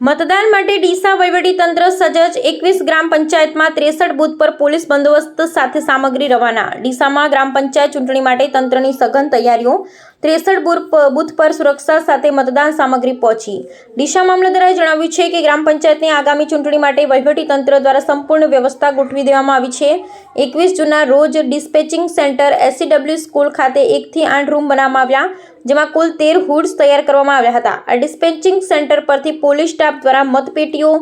મતદાન માટે ડીસા વહીવટીતંત્ર સજજ એકવીસ ગ્રામ પંચાયતમાં ત્રેસઠ બૂથ પર પોલીસ બંદોબસ્ત સાથે સામગ્રી રવાના. ડીસામાં ગ્રામ પંચાયત ચૂંટણી માટે તંત્રની સઘન તૈયારીઓ ત્રેસઠ બૂથ પર સુરક્ષા સાથે મતદાન સામગ્રી પહોંચી. દિશા મામલતદારે જણાવ્યું છે કે ગ્રામ પંચાયતની આગામી ચૂંટણી માટે વહીવટીતંત્ર દ્વારા સંપૂર્ણ વ્યવસ્થા ગોઠવી દેવામાં આવી છે. એકવીસ જૂનના રોજ ડિસ્પેચિંગ સેન્ટર એસસીડબલ્યુ સ્કૂલ ખાતે એકથી આઠ રૂમ બનાવવામાં આવ્યા, જેમાં કુલ તેર હુડ્સ તૈયાર કરવામાં આવ્યા હતા. આ ડિસ્પેચિંગ સેન્ટર પરથી પોલીસ સ્ટાફ દ્વારા મતપેટીઓ,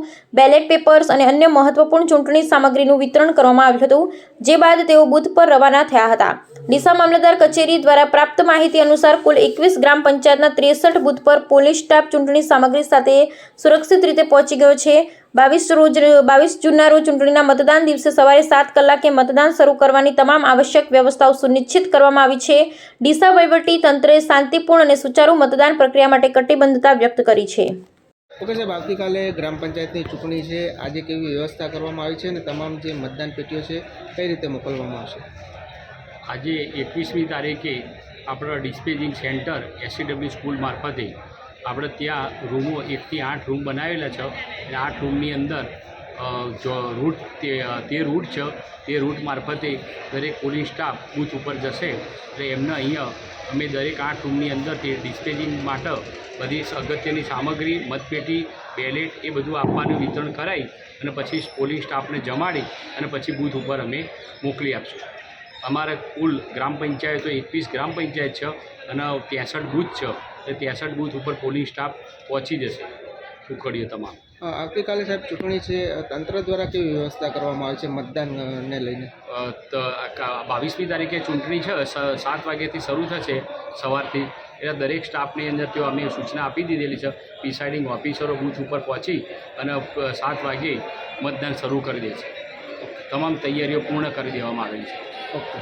બેલેટ પેપર્સ અને અન્ય મહત્વપૂર્ણ ચૂંટણી સામગ્રીનું વિતરણ કરવામાં આવ્યું હતું, જે બાદ તેઓ બૂથ પર રવાના થયા હતા. ડીસા મામલતદાર કચેરી દ્વારા પ્રાપ્ત માહિતી અનુસાર કુલ એકવીસ ગ્રામ પંચાયતના ત્રેસઠ બૂથ પર પોલીસ સ્ટાફ ચૂંટણી સામગ્રી સાથે સુરક્ષિત રીતે પહોંચી ગયો છે. બાવીસ રોજ, બાવીસ જૂનના રોજ ચૂંટણીના મતદાન દિવસે સવારે સાત કલાકે મતદાન શરૂ કરવાની તમામ આવશ્યક વ્યવસ્થાઓ સુનિશ્ચિત કરવામાં આવી છે. ડીસા વહીવટી તંત્રે શાંતિપૂર્ણ અને સુચારુ મતદાન પ્રક્રિયા માટે કટિબદ્ધતા વ્યક્ત કરી છે. ઓકે સાહેબ, આવતીકાલે ગ્રામ પંચાયતની ચૂંટણી છે. આજે કેવી વ્યવસ્થા કરવામાં આવી છે અને તમામ જે મતદાન પેટીઓ છે, કઈ રીતે મોકલવામાં આવશે? આજે એકવીસમી તારીખે આપણા ડિસ્પેચિંગ સેન્ટર એસસીડબ્લ્યુ સ્કૂલ મારફતે આપણે ત્યાં રૂમો એકથી આઠ રૂમ બનાવેલા છે અને આઠ રૂમની અંદર જો રૂટ તે તે રૂટ છે, તે રૂટ મારફતે દરેક પોલીસ સ્ટાફ બૂથ ઉપર જશે એટલે એમને અહીંયા અમે દરેક આઠ રૂમની અંદર તે ડિસ્પેચિંગ માટે બધી અગત્યની સામગ્રી, મતપેટી, બેલેટ એ બધું આપવાનું વિતરણ કરાવી અને પછી પોલીસ સ્ટાફને જમાડી અને પછી બૂથ ઉપર અમે મોકલી આપશું. અમારે કુલ ગ્રામ પંચાયતો એકવીસ ગ્રામ પંચાયત છે અને ત્રેસઠ બૂથ છે. એ ત્રેસઠ બૂથ ઉપર પોલીસ સ્ટાફ પહોંચી જશે. ઉખડીએ તમામ આવતીકાલે સાહેબ ચૂંટણી છે તંત્ર દ્વારા કેવી વ્યવસ્થા કરવામાં આવે છે મતદાનને લઈને? બાવીસમી તારીખે ચૂંટણી છે સાત વાગ્યાથી શરૂ થશે સવારથી. એટલે દરેક સ્ટાફની અંદર તેઓ અમે સૂચના આપી દીધેલી છે પ્રિસાઇડિંગ ઓફિસરો બૂથ ઉપર પહોંચી અને સાત વાગે મતદાન શરૂ કરી દે છે. તમામ તૈયારીઓ પૂર્ણ કરી દેવામાં આવેલી છે. ઓકે